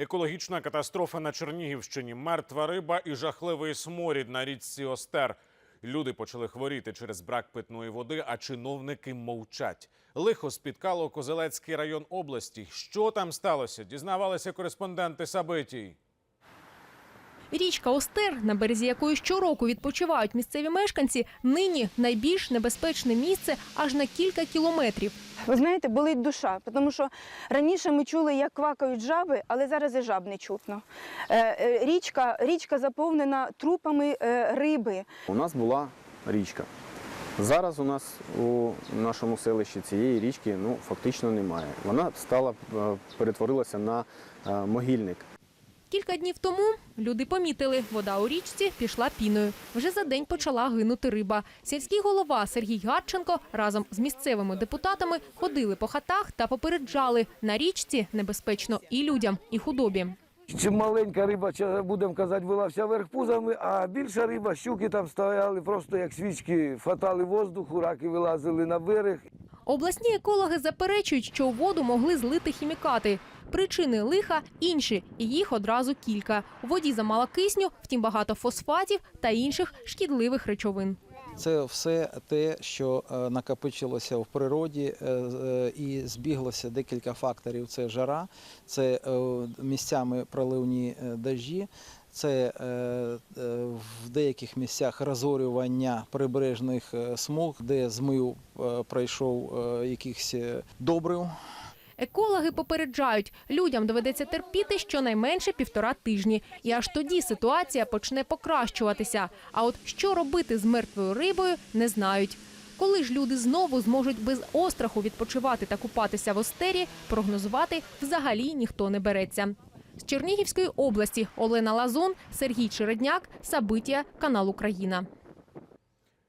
Екологічна катастрофа на Чернігівщині, мертва риба і жахливий сморід на річці Остер. Люди почали хворіти через брак питної води, а чиновники мовчать. Лихо спіткало Козелецький район області. Що там сталося? Дізнавалися кореспонденти Сабитій. Річка Остер, на березі якої щороку відпочивають місцеві мешканці, нині найбільш небезпечне місце аж на кілька кілометрів. Ви знаєте, болить душа, тому що раніше ми чули, як квакають жаби, але зараз і жаб не чутно. Е, е, Річка, річка заповнена трупами е, риби. У нас була річка. Зараз у нас у нашому селищі цієї річки ну, фактично немає. Вона стала, перетворилася на могильник. Кілька днів тому люди помітили, вода у річці пішла піною. Вже за день почала гинути риба. Сільський голова Сергій Гарченко разом з місцевими депутатами ходили по хатах та попереджали на річці небезпечно і людям, і худобі. Чим маленька риба, будемо казати, вилався вверх пузами, а більша риба, щуки там стояли просто як свічки, фатали воздуху, раки вилазили на берег. Обласні екологи заперечують, що у воду могли злити хімікати. Причини лиха інші, і їх одразу кілька. У воді замало кисню, втім багато фосфатів та інших шкідливих речовин. Це все те, що е, накопичилося в природі е, е, і збіглося декілька факторів. Це жара, це місцями проливні дожді, це в деяких місцях розорювання прибережних смуг, де змив пройшов якихось добрив. Екологи попереджають, людям доведеться терпіти щонайменше півтора тижні, і аж тоді ситуація почне покращуватися. А от що робити з мертвою рибою, не знають. Коли ж люди знову зможуть без остраху відпочивати та купатися в остері, прогнозувати взагалі ніхто не береться. З Чернігівської області Олена Лазун, Сергій Чередняк, Сабитія, канал Україна.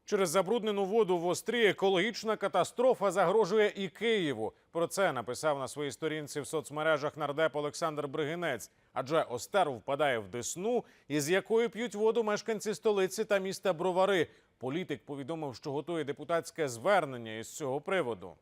Через забруднену воду в Острі екологічна катастрофа загрожує і Києву. Про це написав на своїй сторінці в соцмережах нардеп Олександр Бригинець. Адже Остер впадає в Десну, із якої п'ють воду мешканці столиці та міста Бровари. Політик повідомив, що готує депутатське звернення із цього приводу.